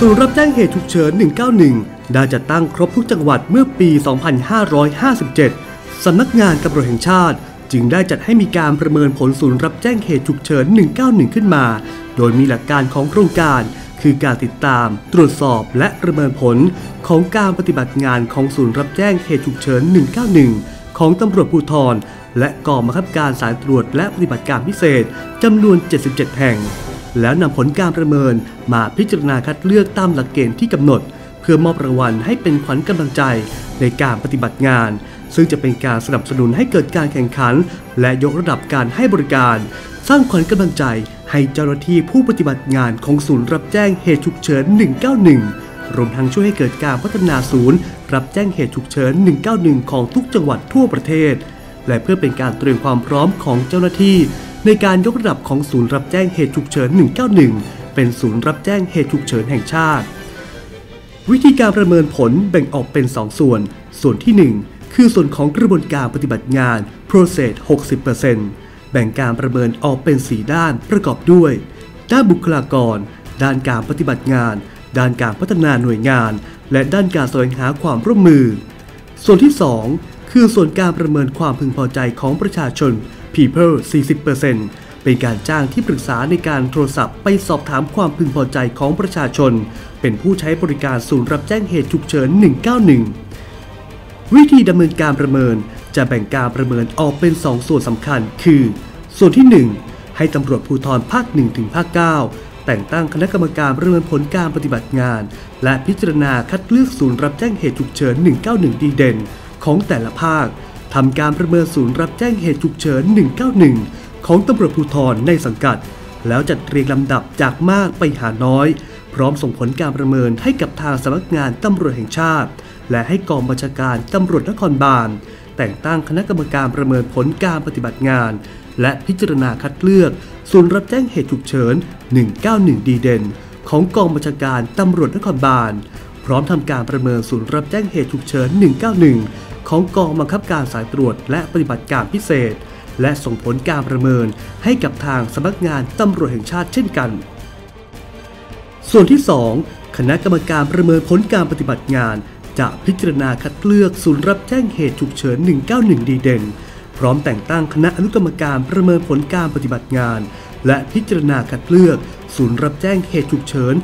ศูนย์รับแจ้งเหตุฉุกเฉิน 191 ได้จัดตั้งครบทุกจังหวัดเมื่อปี 2557 สำนักงานตำรวจแห่งชาติ จึงได้จัดให้มีการประเมินผลศูนย์รับแจ้งเหตุฉุกเฉิน 191 ขึ้นมา โดยมีหลักการของโครงการ คือการติดตาม ตรวจสอบและประเมินผลของการปฏิบัติงานของศูนย์รับแจ้งเหตุฉุกเฉิน 191 ของตำรวจภูธรและกองบังคับการสายตรวจและปฏิบัติการพิเศษจำนวน 77 แห่ง แล้วนำผลการประเมินมาพิจารณาคัดเลือกตามหลักเกณฑ์ที่กำหนด เพื่อมอบรางวัลให้เป็นขวัญกำลังใจในการปฏิบัติงาน ซึ่งจะเป็นการสนับสนุนให้เกิดการแข่งขัน และยกระดับการให้บริการ สร้างขวัญกำลังใจให้เจ้าหน้าที่ผู้ปฏิบัติงานของศูนย์รับแจ้งเหตุฉุกเฉิน 191 รวมทั้งช่วยให้เกิดการพัฒนาศูนย์ รับแจ้งเหตุฉุกเฉิน 191 ของทุกจังหวัดทั่วประเทศ และเพื่อเป็นการเตรียมความพร้อมของเจ้าหน้าที่ ในการยกระดับของศูนย์รับแจ้งเหตุฉุกเฉิน 191 เป็นศูนย์รับแจ้งเหตุฉุกเฉินแห่งชาติ วิธีการประเมินผลแบ่งออกเป็น 2 ส่วน ส่วนที่ 1 คือส่วนของกระบวนการปฏิบัติงาน process 60%แบ่งการประเมินออกเป็น 4 ด้านประกอบด้วย ด้านบุคลากร ด้านการปฏิบัติงาน ด้านการพัฒนาหน่วยงาน และด้านการแสวงหาความร่วมมือ ส่วนที่ 2 คือส่วนการประเมินความพึงพอใจของประชาชน people 40%เป็นการจ้างที่ปรึกษาในการโทรศัพท์ไปสอบถามความพึงพอใจของประชาชน เป็นผู้ใช้บริการศูนย์รับแจ้งเหตุฉุกเฉิน 191 วิธีดำเนินการประเมินจะแบ่งการประเมินออกเป็น 2 ส่วนสำคัญ คือ ส่วนที่ 1 ให้ตำรวจภูธรภาค1ถึงภาค9แต่งตั้งคณะกรรมการประเมินผลการปฏิบัติงาน และพิจารณาคัดเลือกศูนย์รับแจ้งเหตุฉุกเฉิน 191 ดีเด่น ของแต่ละภาค ทำการประเมินศูนย์รับแจ้งเหตุฉุกเฉิน 191 ของตำรวจภูธรในสังกัด แล้วจัดเรียงลำดับจากมากไปหาน้อย พร้อมส่งผลการประเมินให้กับทางสำนักงานตำรวจแห่งชาติ และให้กองบัญชาการตำรวจนครบาล แต่งตั้งคณะกรรมการประเมินผลการปฏิบัติงาน และพิจารณาคัดเลือก ศูนย์รับแจ้งเหตุฉุกเฉิน 191 ดีเด่น ของกองบัญชาการตำรวจนครบาลพร้อมทำการประเมินศูนย์รับแจ้งเหตุฉุกเฉิน 191 ของกองบังคับการสายตรวจและปฏิบัติการพิเศษ และส่งผลการประเมินให้กับทางสำนักงานตำรวจแห่งชาติเช่นกัน ส่วนที่ 2 คณะกรรมการประเมินผลการปฏิบัติงาน จะพิจารณาคัดเลือกศูนย์รับแจ้งเหตุฉุกเฉิน 191 ดีเด่น พร้อมแต่งตั้งคณะอนุกรรมการประเมินผลการปฏิบัติงาน และพิจารณาคัดเลือก ศูนย์รับแจ้งเหตุฉุกเฉิน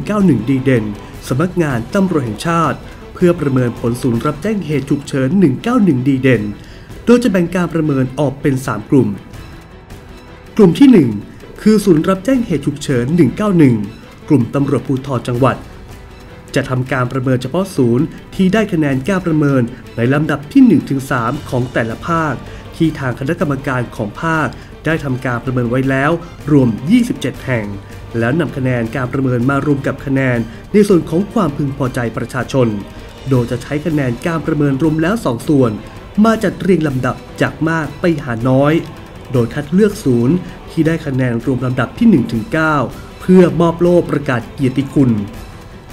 191 ดีเด่นสำนักงานตำรวจแห่งชาติ พื่อประเมินผลศูนย์รับแจ้งเหตุฉุกเฉิน 191 ดีเด่น โดยจะแบ่งการประเมินออกเป็น 3 กลุ่ม กลุ่มที่ 1 คือศูนย์รับแจ้งเหตุฉุกเฉิน 191 กลุ่มตำรวจภูธรจังหวัด จะทำการประเมินเฉพาะศูนย์ที่ได้คะแนนการประเมินในลำดับที่ 1-3 ของแต่ละภาค ที่ทางคณะกรรมการของภาคได้ทำการประเมินไว้แล้วรวม 27 แห่ง แล้วนำคะแนนการประเมินมารวมกับคะแนนในส่วนของความพึงพอใจประชาชน โดยจะใช้คะแนนการประเมินรวมแล้ว 2 ส่วน มาจัดเรียงลำดับจากมากไปหาน้อย โดยคัดเลือกศูนย์ที่ได้คะแนนรวมลำดับที่ 1-9 เพื่อมอบโล่ประกาศเกียรติคุณ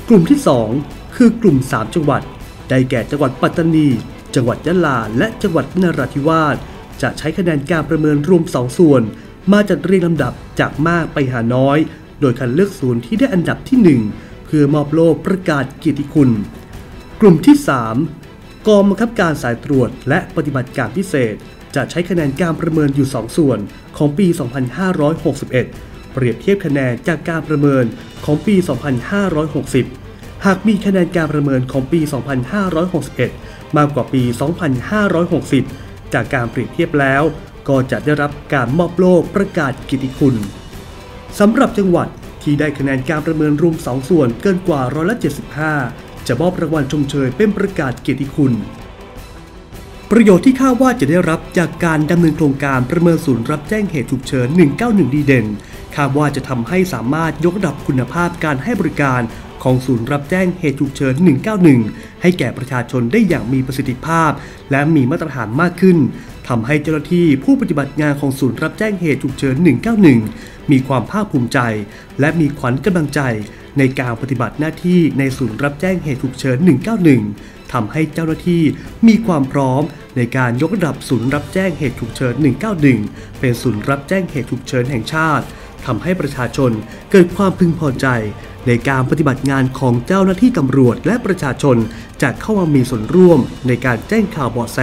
กลุ่มที่ 2 คือกลุ่ม 3 จังหวัด ได้แก่จังหวัดปัตตานี จังหวัดยะลา และจังหวัดนราธิวาส จะใช้คะแนนการประเมินรวม 2 ส่วน มาจัดเรียงลำดับจากมากไปหาน้อย โดยคัดเลือกศูนย์ที่ได้อันดับที่ 1 เพื่อมอบโล่ประกาศเกียรติคุณ กลุ่มที่ 3 กองบังคับการสายตรวจและปฏิบัติการพิเศษ จะใช้คะแนนการประเมินอยู่ 2 ส่วนของปี 2561 เปรียบเทียบคะแนนจากการประเมินของปี 2560 หากมีคะแนนการประเมินของปี 2561 มากกว่าปี 2560 จากการเปรียบเทียบแล้ว ก็จะได้รับการมอบโล่ประกาศกิติคุณสำหรับจังหวัดที่ได้คะแนนการประเมินรวม 2 ส่วนเกินกว่าร้อยละ75 จะมอบรางวัลชมเชยเป็นประกาศเกียรติคุณ ประโยชน์ที่คาดว่าจะได้รับจากการดำเนินโครงการประเมินศูนย์รับแจ้งเหตุฉุกเฉิน 191 ดีเด่นคาดว่าจะทำให้สามารถยกระดับคุณภาพการให้บริการของศูนย์รับแจ้งเหตุฉุกเฉิน 191 ให้แก่ประชาชนได้อย่างมีประสิทธิภาพ และมีมาตรฐานมากขึ้นทำให้เจ้าหน้าที่ผู้ปฏิบัติงานของศูนย์รับแจ้งเหตุฉุกเฉิน 191 มีความภาคภูมิใจ และมีขวัญกำลังใจในการปฏิบัติหน้าที่ในศูนย์รับแจ้งเหตุฉุกเฉิน 191 ทำให้เจ้าหน้าที่มีความพร้อมในการยกระดับศูนย์รับแจ้งเหตุฉุกเฉิน 191 เป็นศูนย์รับแจ้งเหตุฉุกเฉินแห่งชาติทำให้ประชาชนเกิดความพึงพอใจ ในการปฏิบัติงานของเจ้าหน้าที่ตำรวจและประชาชนจะเข้ามามีส่วนร่วมในการแจ้งข่าวเบาะแส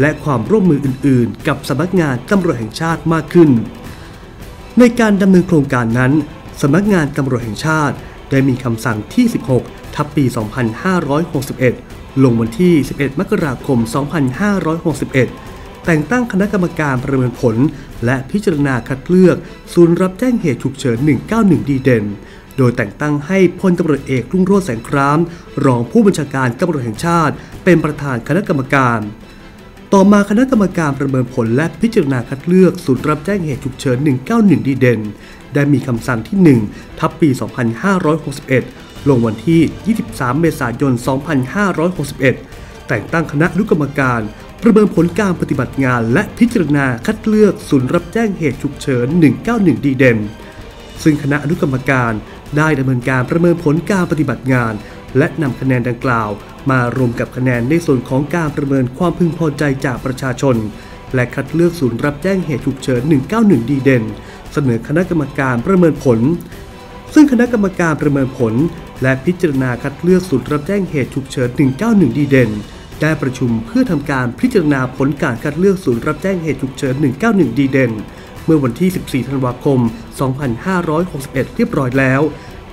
และความร่วมมืออื่น ๆ กับสำนักงานตำรวจแห่งชาติมากขึ้น ในการดำเนินโครงการนั้นสำนักงานตำรวจแห่งชาติ ได้มีคำสั่งที่ 16 ทับปี 2561 ลงวันที่ 11 มกราคม 2561 แต่งตั้งคณะกรรมการประเมินผล และพิจารณาคัดเลือก ศูนย์รับแจ้งเหตุฉุกเฉิน 191 ดีเด่น โดยแต่งตั้งให้พลตำรวจเอกรุ่งโรจน์แสงคราม รองผู้บัญชาการตำรวจแห่งชาติ เป็นประธานคณะกรรมการต่อมาคณะกรรมการประเมินผลและพิจารณาคัดเลือกศูนย์รับแจ้งเหตุฉุกเฉิน 191 ดีเด่น ได้มีคำสั่งที่ 1 ทับปี 2561 ลงวันที่ 23 เมษายน 2561 แต่งตั้งคณะอนุกรรมการ ประเมินผลการปฏิบัติงาน และพิจารณาคัดเลือกศูนย์รับแจ้งเหตุฉุกเฉิน 191 ดีเด่นซึ่งคณะอนุกรรมการได้ดำเนินการประเมินผลการปฏิบัติงาน และนำคะแนนดังกล่าว มารวมกับคะแนนในส่วนของการประเมินความพึงพอใจจากประชาชน และคัดเลือกศูนย์รับแจ้งเหตุฉุกเฉิน 191 ดีเด่น เสนอคณะกรรมการประเมินผล ซึ่งคณะกรรมการประเมินผล และพิจารณาคัดเลือกศูนย์รับแจ้งเหตุฉุกเฉิน 191 ดีเด่น ได้ประชุมเพื่อทำการพิจารณาผลการคัดเลือกศูนย์รับแจ้งเหตุฉุกเฉิน 191 ดีเด่น เมื่อวันที่ 14 ธันวาคม 2561 เรียบร้อยแล้ว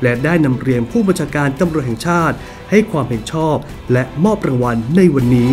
และได้นำเรียนผู้บัญชาการตำรวจแห่งชาติ ให้ความเห็นชอบ และมอบรางวัลในวันนี้